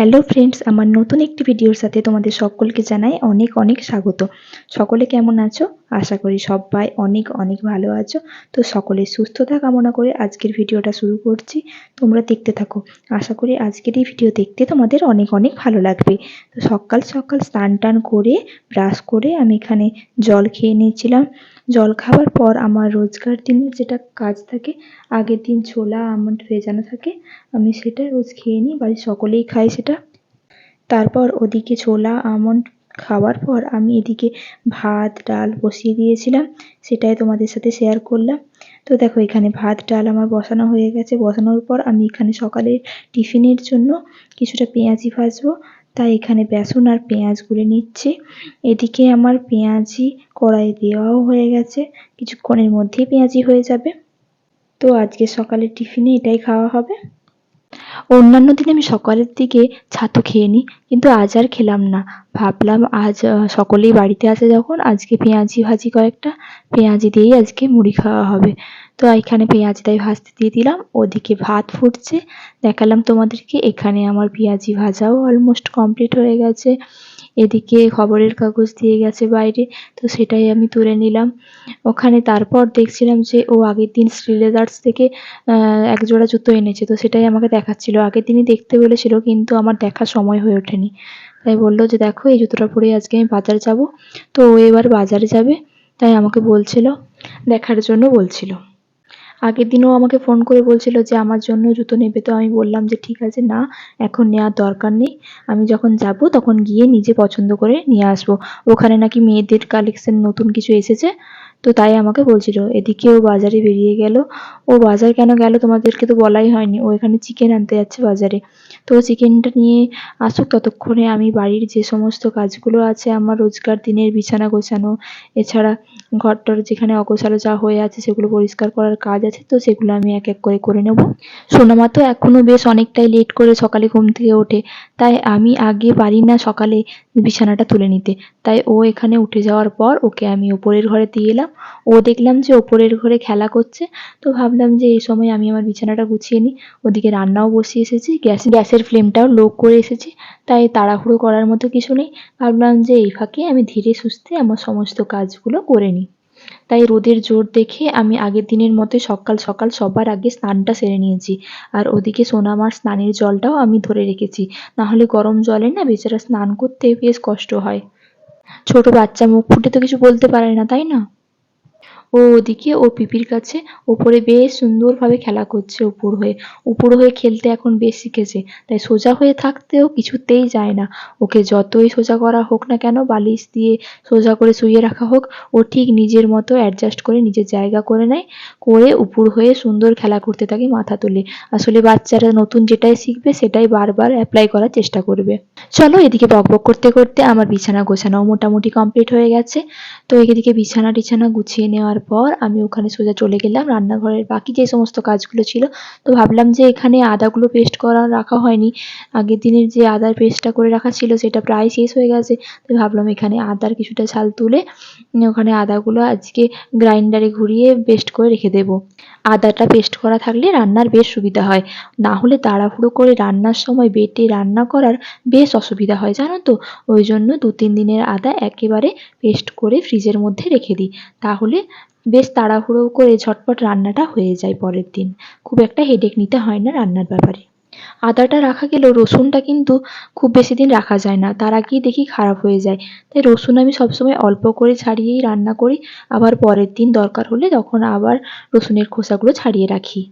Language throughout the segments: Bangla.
হ্যালো ফ্রেন্ডস, আমার নতুন একটি ভিডিওর সাথে তোমাদের সকলকে জানাই অনেক অনেক স্বাগত। সকলে কেমন আছো? আশা করি সবাই অনেক অনেক ভালো আছো। তো সকলে সুস্থতা কামনা করে আজকের ভিডিওটা শুরু করছি। তোমরা দেখতে থাকো। আশা করি আজকের এই ভিডিও দেখতে তোমাদের অনেক অনেক ভালো লাগবে। তো সকাল সকাল স্নান টান করে, ব্রাশ করে আমি এখানে জল খেয়ে নিয়েছিলাম। জল খাওয়ার পর আমার রোজকার দিনের যেটা কাজ থাকে, আগের দিন ছোলা, আমন্ড ভেজানো থাকে, আমি সেটা রোজ খেয়ে নিই। বাড়ির সকলেই খায় সেটা। তারপর ওদিকে ছোলা আমন্ড খাওয়ার পর আমি এদিকে ভাত, ডাল বসিয়ে দিয়েছিলাম। সেটাই তোমাদের সাথে শেয়ার করলাম। তো দেখো, এখানে ভাত, ডাল আমার বসানো হয়ে গেছে। বসানোর পর আমি এখানে সকালে টিফিনের জন্য কিছুটা পেঁয়াজি ভাজবো। তাই এখানে বেসন আর পেঁয়াজ গুলে নিচ্ছি। এদিকে আমার পেঁয়াজি কড়াই দেওয়াও হয়ে গেছে। কিছুক্ষণের মধ্যেই পেঁয়াজি হয়ে যাবে। তো আজকে সকালে টিফিনে এটাই খাওয়া হবে। অন্যান্য দিন আমি সকালের দিকে ছাতু খেয়ে নিই, কিন্তু আজ আর খেলাম না। ভাবলাম আজ সকলেই বাড়িতে আছে যখন, আজকে পেঁয়াজি ভাজি কয়েকটা, পেঁয়াজি দিয়েই আজকে মুড়ি খাওয়া হবে। তো এখানে পেঁয়াজটাই ভাজতে দিয়ে দিলাম, ওদিকে ভাত ফুটছে, দেখালাম তোমাদেরকে, এখানে আমার পেঁয়াজি ভাজাও অলমোস্ট কমপ্লিট হয়ে গেছে। এদিকে খবরের কাগজ দিয়ে গেছে বাইরে তো সেটাই আমি তুলে নিলাম। ওখানে তারপর দেখছিলাম যে ও আগের দিন শ্রীলেদার্স থেকে আহ, এক জোড়া জুতো এনেছে তো সেটাই আমাকে দেখাচ্ছিল। আগের দিনই দেখতে বলেছিল কিন্তু আমার দেখার সময় হয়ে ওঠেনি। তাই বলল যে দেখো এই জুতোটা পরে আজকে আমি বাজার যাব। তো ও এবার বাজারে যাবে তাই আমাকে বলছিল দেখার জন্য বলছিল। আগের দিনও আমাকে ফোন করে বলছিল যে, আমার জন্য জুতো নেবে। তো আমি বললাম যে, ঠিক আছে, না, এখন নেওয়ার দরকার নেই। আমি যখন যাব, তখন গিয়ে নিজে পছন্দ করে নিয়ে আসব। ওখানে নাকি মেয়েদের কালেকশন নতুন কিছু এসেছে। তো তাই আমাকে বলছিল, এদিকে ও বাজারে বেরিয়ে গেল। ও বাজার কেন গেল তোমাদেরকে তো বলাই হয়নি। ও এখানে চিকেন আনতে যাচ্ছে বাজারে। তো চিকেনটা নিয়ে আসুক ততক্ষণে। আমি বাড়ির যে সমস্ত কাজগুলো আছে, আমার রোজকার দিনের বিছানা গোছানো, এছাড়া ঘরটর যেখানে অগোছালো যা হয়ে আছে সেগুলো পরিষ্কার করার কাজ আছে, তো সেগুলো আমি এক এক করে করে নেব। সোনামা তো এখনও বেশ অনেকটাই লেট করে সকালে ঘুম থেকে ওঠে। তাই আমি আগে পারি না সকালে বিছানাটা তুলে নিতে। তাই ও এখানে উঠে যাওয়ার পর ওকে আমি ওপরের ঘরে দিয়ে এলাম। ও দেখলাম যে ওপরের ঘরে খেলা করছে, তো ভাবলাম যে এই সময় আমি আমার বিছানাটা গুছিয়ে নিই। ওদিকে রান্নাও বসিয়ে এসেছি, গ্যাস, গ্যাসের ফ্লেমটাও লো করে এসেছি, তাই তাড়াহুড়ো করার মতো কিছু নেই। ভাবলাম যে এই ফাঁকে আমি ধীরে সুস্থে আমার সমস্ত কাজগুলো করে নিই। তাই রোদের জোর দেখে আমি আগের দিনের মতো সকাল সকাল সবার আগে স্নানটা সেরে নিয়েছি। আর ওদিকে সোনামার স্নানের জলটাও আমি ধরে রেখেছি, না হলে গরম জলে না বেচারা স্নান করতে বেশ কষ্ট হয়। ছোট বাচ্চা মুখ ফুটে তো কিছু বলতে পারে না, তাই না? ও ওদিকে ও পিপির কাছে ওপরে বেশ সুন্দরভাবে খেলা করছে উপর হয়ে। উপর হয়ে খেলতে এখন বেশ শিখেছে। তাই সোজা হয়ে থাকতেও কিছুতেই যায় না। ওকে যতই সোজা করা হোক না কেন, বালিশ দিয়ে সোজা করে শুইয়ে রাখা হোক, ও ঠিক নিজের মতো অ্যাডজাস্ট করে নিজের জায়গা করে নেয়, করে উপর হয়ে সুন্দর খেলা করতে থাকে মাথা তুলে। আসলে বাচ্চারা নতুন যেটাই শিখবে, সেটাই বারবার অ্যাপ্লাই করার চেষ্টা করবে। চলো এদিকে বকবক করতে করতে আমার বিছানা গোছানোও মোটামুটি কমপ্লিট হয়ে গেছে। তো এদিকে বিছানা টিছানা গুছিয়ে নেওয়ার পর আমি ওখানে সোজা চলে গেলাম। রান্নাঘরের বাকি যে সমস্ত কাজগুলো ছিল, তো ভাবলাম যে এখানে আদাগুলো পেস্ট করা রাখা হয়নি। আগের দিনের যে আদার পেস্টটা করে রাখা ছিল, সেটা প্রায় শেষ হয়ে গেছে। তো ভাবলাম এখানে আদার কিছুটা ছাল তুলে ওখানে আদাগুলো আজকে গ্রাইন্ডারে ঘুরিয়ে পেস্ট করে রেখে দেবো। আদাটা পেস্ট করা থাকলে রান্নার বেশ সুবিধা হয়। না হলে তাড়াহুড়ো করে রান্নার সময় বেটে রান্না করার বেশ অসুবিধা হয়, জানো তো? ওই জন্য দু তিন দিনের আদা একেবারে পেস্ট করে ফ্রিজের মধ্যে রেখে দিই। তাহলে বেশ তাড়াহুড়ো করে ঝটপট রান্নাটা হয়ে যায় পরের দিন। খুব একটা হেডেক নিতে হয় না রান্নার ব্যাপারে। আদাটা রাখা গেলেও রসুনটা কিন্তু খুব বেশি দিন রাখা যায় না, তার আগেই দেখি খারাপ হয়ে যায়। তাই রসুন আমি সবসময় অল্প করে ছাড়িয়েই রান্না করি, আবার পরের দিন দরকার হলে তখন আবার রসুনের খোসাগুলো ছাড়িয়ে রাখি।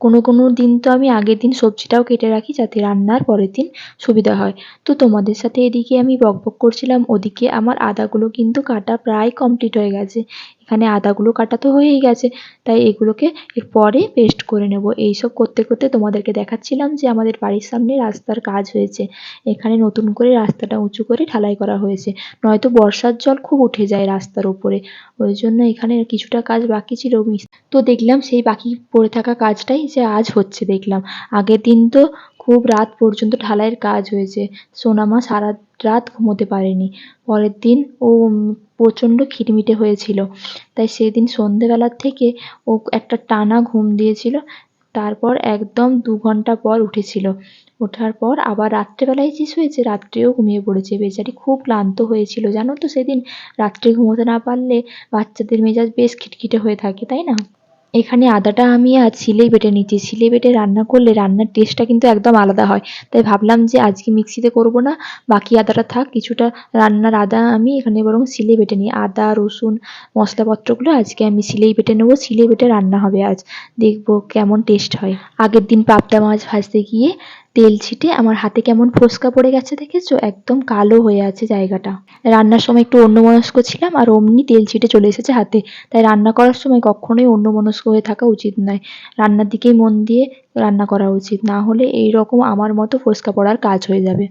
কোনো কোনো দিন তো আমি আগের দিন সবজিটাও কেটে রাখি যাতে রান্নার পরের দিন সুবিধা হয়। তো তোমাদের সাথে এদিকে আমি বকবক করছিলাম, ওদিকে আমার আদাগুলো কিন্তু কাটা প্রায় কমপ্লিট হয়ে গেছে। এখানে আদাগুলো কাটা তো হয়েই গেছে, তাই এগুলোকে এরপরে পেস্ট করে নেব। এইসব করতে করতে তোমাদেরকে দেখাচ্ছিলাম যে আমাদের বাড়ির সামনে রাস্তার কাজ হয়েছে। এখানে নতুন করে রাস্তাটা উঁচু করে ঢালাই করা হয়েছে। নয়তো বর্ষার জল খুব উঠে যায় রাস্তার উপরে। ওই জন্য এখানে কিছুটা কাজ বাকি ছিল। তো দেখলাম সেই বাকি পড়ে থাকা কাজটাই যে আজ হচ্ছে দেখলাম। আগের দিন তো খুব রাত পর্যন্ত ঢালাইয়ের কাজ হয়েছে। সোনামা সারা রাত ঘুমোতে পারেনি। পরের দিন ও প্রচণ্ড খিটমিটে হয়েছিল। তাই সেদিন সন্ধেবেলার থেকে ও একটা টানা ঘুম দিয়েছিল। তারপর একদম দু ঘণ্টা পর উঠেছিল। ওঠার পর আবার রাত্রেবেলায় যে শুয়েছে, রাত্রেও ঘুমিয়ে পড়েছে। বেচারি খুব ক্লান্ত হয়েছিল, জানো তো? সেদিন রাত্রে ঘুমোতে না পারলে বাচ্চাদের মেজাজ বেশ খিটখিটে হয়ে থাকে, তাই না? এখানে আদাটা আমি আজ ছিলে বেটে নিচ্ছি। ছিলে বেটে রান্না করলে রান্নার টেস্টটা কিন্তু একদম আলাদা হয়। তাই ভাবলাম যে আজকে মিক্সিতে করব না, বাকি আদাটা থাক, কিছুটা রান্নার আদা আমি এখানে বরং শিলে বেটে নিই। আদা, রসুন, মশলাপত্রগুলো আজকে আমি শিলেই বেটে নেব শিলে বেটে রান্না হবে আজ। দেখব কেমন টেস্ট হয়। আগের দিন পাবদা মাছ ভাজতে গিয়ে তেল ছিটে আমার হাতে কেমন ফোসকা পড়ে গেছে দেখেছ? একদম কালো হয়ে আছে জায়গাটা। রান্নার সময় একটু অন্যমনস্ক ছিলাম আর অমনি তেল ছিটে চলে এসেছে হাতে। তাই রান্না করার সময় কখনোই অন্যমনস্ক হয়ে থাকা উচিত নয়। রান্নার দিকেই মন দিয়ে রান্না করা উচিত। না হলে এই রকম আমার মতো ফোসকা পড়ার কাজ হয়ে যাবে।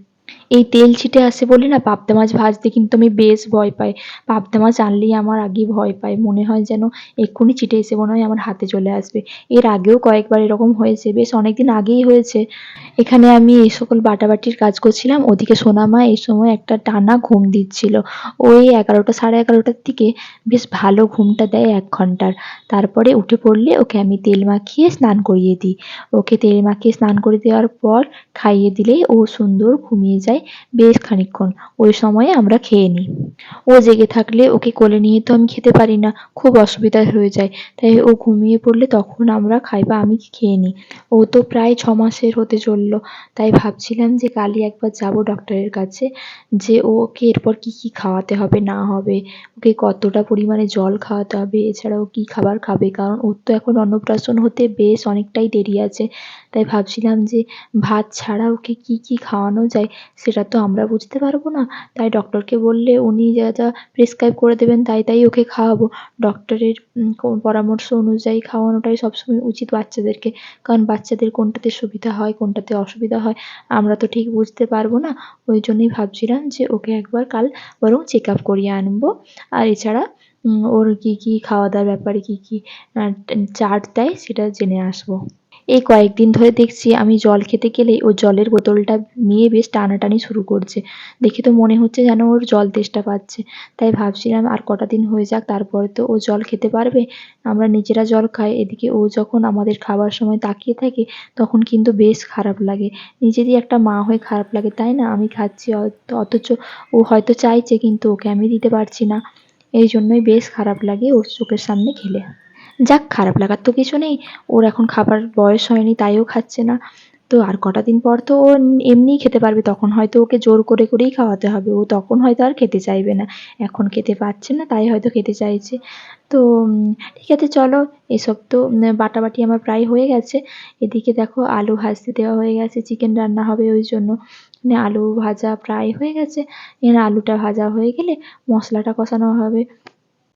এই তেল ছিটে আসে বলে না পাবদা মাছ ভাজতে কিন্তু আমি বেশ ভয় পাই। পাবদা মাছ আনলেই আমার আগেই ভয় পাই মনে হয় যেন এক্ষুনি ছিটে এসে মনে হয় আমার হাতে চলে আসবে। এর আগেও কয়েকবার এরকম হয়েছে, বেশ অনেকদিন আগেই হয়েছে। এখানে আমি এই সকল বাটাবাটির কাজ করছিলাম। ওদিকে সোনামা এই সময় একটা টানা ঘুম দিচ্ছিল। ওই এগারোটা সাড়ে এগারোটার দিকে বেশ ভালো ঘুমটা দেয় এক ঘণ্টার। তারপরে উঠে পড়লে ওকে আমি তেল মাখিয়ে স্নান করিয়ে দিই। ওকে তেল মাখিয়ে স্নান করে দেওয়ার পর খাইয়ে দিলেই ও সুন্দর ঘুমিয়ে যায় বেশ খানিকক্ষণ। ওই সময়ে আমরা খেয়ে নিই। ও জেগে থাকলে ওকে কোলে নিয়ে তো আমি খেতে পারি না, খুব অসুবিধা হয়ে যায়। তাই ও ঘুমিয়ে পড়লে তখন আমরা খাই বা আমি খেয়ে নিই। ও তো প্রায় ছ মাসের হতে চলল। তাই ভাবছিলাম যে কালই একবার যাব ডক্টরের কাছে, যে ওকে এরপর কি কি খাওয়াতে হবে, না হবে। ওকে কতটা পরিমাণে জল খাওয়াতে হবে, এছাড়াও কি খাবার খাবে? কারণ ওর তো এখন অন্নপ্রাশন হতে বেশ অনেকটাই দেরি আছে। তাই ভাবছিলাম যে ভাত ছাড়া ওকে কি কি খাওয়ানো যায় সেটা তো আমরা বুঝতে পারব না। তাই ডক্টরকে বললে উনি যা যা প্রেসক্রাইব করে দেবেন তাই তাই ওকে খাওয়াবো। ডক্টরের পরামর্শ অনুযায়ী খাওয়ানোটাই সবসময় উচিত বাচ্চাদেরকে। কারণ বাচ্চাদের কোনটাতে সুবিধা হয়, কোনটাতে অসুবিধা হয়, আমরা তো ঠিক বুঝতে পারব না। ওই জন্যই ভাবছিলাম যে ওকে একবার কাল বরং চেক আপ করিয়ে আনব। আর এছাড়া ওর কী কী খাওয়া দাওয়ার ব্যাপারে কী কী চার্ট দেয় সেটা জেনে আসব। এই কয়েকদিন ধরে দেখছি আমি জল খেতে গেলেই ও জলের বোতলটা নিয়ে বেশ টানাটানি শুরু করছে। দেখে তো মনে হচ্ছে যেন ওর জল তেষ্টা পাচ্ছে। তাই ভাবছিলাম আর কটা দিন হয়ে যাক, তারপরে তো ও জল খেতে পারবে। আমরা নিজেরা জল খাই, এদিকে ও যখন আমাদের খাবার সময় তাকিয়ে থাকে, তখন কিন্তু বেশ খারাপ লাগে। নিজেরই একটা মা হয়ে খারাপ লাগে, তাই না? আমি খাচ্ছি অথচ ও হয়তো চাইছে, কিন্তু ওকে আমি দিতে পারছি না। এই জন্যই বেশ খারাপ লাগে ওর চোখের সামনে খেলে। যাক, খারাপ লাগার তো কিছু নেই। ওর এখন খাবার বয়স হয়নি, তাইও খাচ্ছে না। তো আর কটা দিন পর তো ও এমনিই খেতে পারবে, তখন হয়তো ওকে জোর করে করেই খাওয়াতে হবে। ও তখন হয়তো আর খেতে চাইবে না। এখন খেতে পারছে না, তাই হয়তো খেতে চাইছে। তো ঠিক আছে, চলো। এসব তো বাটাবাটি আমার প্রায় হয়ে গেছে। এদিকে দেখো, আলু ভাজতে দেওয়া হয়ে গেছে, চিকেন রান্না হবে ওই জন্য। মানে আলু ভাজা প্রায় হয়ে গেছে। এখানে আলুটা ভাজা হয়ে গেলে মশলাটা কষানো হবে।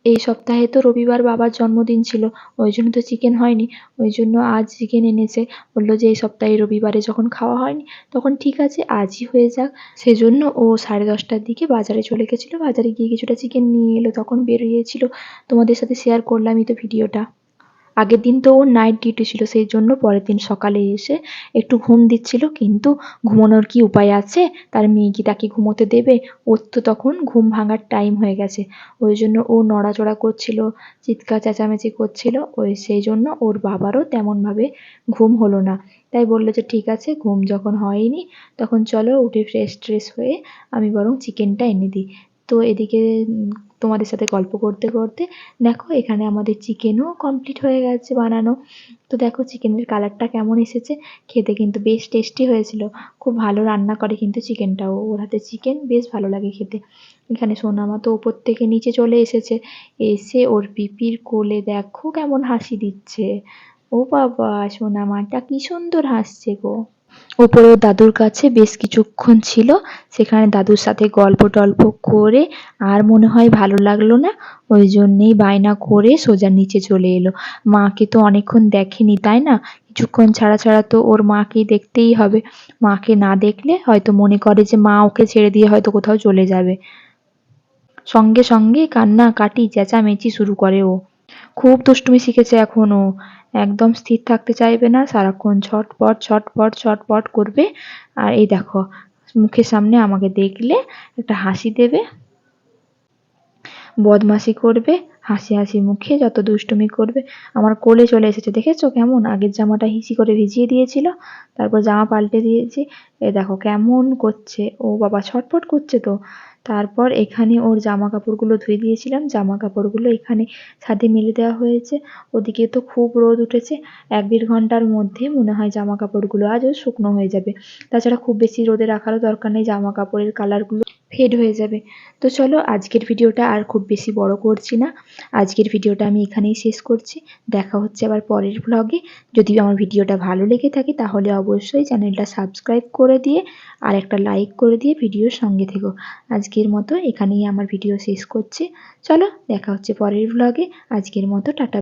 এই সপ্তাহে তো রবিবার বাবার জন্মদিন ছিল, ওই জন্য তো চিকেন হয়নি। ওই জন্য আজ চিকেন এনেছে। বলল যে এই সপ্তাহে রবিবারে যখন খাওয়া হয়নি, তখন ঠিক আছে, আজই হয়ে যাক। সেজন্য ও সাড়ে দশটার দিকে বাজারে চলে গেছিল। বাজারে গিয়ে কিছুটা চিকেন নিয়ে এলো, তখন বেরিয়েছিল। তোমাদের সাথে শেয়ার করলামই তো ভিডিওটা আগের দিন তো ওর নাইট ডিউটি ছিল, সেই জন্য পরের দিন সকালে এসে একটু ঘুম দিচ্ছিল, কিন্তু ঘুমানোর কি উপায় আছে? তার মেয়ে কি তাকে ঘুমোতে দেবে? ওর তো তখন ঘুম ভাঙার টাইম হয়ে গেছে। ওই জন্য ও নড়াচড়া করছিল, চিৎকার চেঁচামেচি করছিল, ওই সেই জন্য ওর বাবারও তেমনভাবে ঘুম হলো না। তাই বলল যে, ঠিক আছে, ঘুম যখন হয়নি, তখন চলো উঠে ফ্রেশ ট্রেশ হয়ে আমি বরং চিকেনটা এনে দিই। তো এদিকে তোমাদের সাথে গল্প করতে করতে দেখো এখানে আমাদের চিকেনও কমপ্লিট হয়ে গেছে বানানো। তো দেখো চিকেনের কালারটা কেমন এসেছে, খেতে কিন্তু বেশ টেস্টি হয়েছিল। খুব ভালো রান্না করে কিন্তু চিকেনটাও। ওর হাতে চিকেন বেশ ভালো লাগে খেতে। এখানে সোনামা তো ওপর থেকে নিচে চলে এসেছে। এসে ওর পিপির কোলে দেখো কেমন হাসি দিচ্ছে। ও বাবা, সোনামাটা কি সুন্দর হাসছে গো। ওপরে ওর দাদুর কাছে বেশ কিছুক্ষণ ছিল। সেখানে দাদুর সাথে গল্প টল্প করে আর মনে হয় ভালো লাগল না, ওই জন্যেই বায়না করে সোজা নিচে চলে এলো। মাকে তো অনেকক্ষণ দেখেনি, তাই না? কিছুক্ষণ ছাড়া ছাড়া তো ওর মাকেই দেখতেই হবে। মাকে না দেখলে হয়তো মনে করে যে মা ওকে ছেড়ে দিয়ে হয়তো কোথাও চলে যাবে। সঙ্গে সঙ্গে কান্না কাটি চেঁচামেচি শুরু করে ও। খুব দুষ্টুমি শিখেছে এখনও। একদম স্থির থাকতে চাইবে না, সারাক্ষণ ছটপট ছটপট ছটপট করবে। আর এই দেখো, মুখের সামনে আমাকে দেখলে একটা হাসি দেবে, বদমাশি করবে। হাসি হাসি মুখে যত দুষ্টুমি করবে, আমার কোলে চলে এসেছে, দেখেছ? কেমন? আগের জামাটা হিসি করে ভিজিয়ে দিয়েছিল, তারপর জামা পাল্টে দিয়েছি। এ দেখো কেমন করছে। ও বাবা, ছটফট করছে তো। তারপর এখানে ওর জামা কাপড়গুলো ধুয়ে দিয়েছিলাম। জামা কাপড়গুলো এখানে ছাদে মেলে দেওয়া হয়েছে। ওদিকে তো খুব রোদ উঠেছে। এক দেড় ঘণ্টার মধ্যে মনে হয় জামা কাপড়গুলো আজও শুকনো হয়ে যাবে। তাছাড়া খুব বেশি রোদে রাখারও দরকার নেই জামা কাপড়ের কালারগুলো ফেড হয়ে যাবে। তো চলো, আজকের ভিডিওটা আর খুব বেশি বড় করছি না। আজকের ভিডিওটা আমি এখানেই শেষ করছি। দেখা হচ্ছে আবার পরের ব্লগে যদি আমার ভিডিওটা ভালো লেগে থাকে তাহলে অবশ্যই চ্যানেলটা সাবস্ক্রাইব করে দিয়ে আর একটা লাইক করে দিয়ে ভিডিওর সঙ্গে থেকো। আজকের মতো এখানেই আমার ভিডিও শেষ করছি। চলো, দেখা হচ্ছে পরের ব্লগে আজকের মতো, টাটা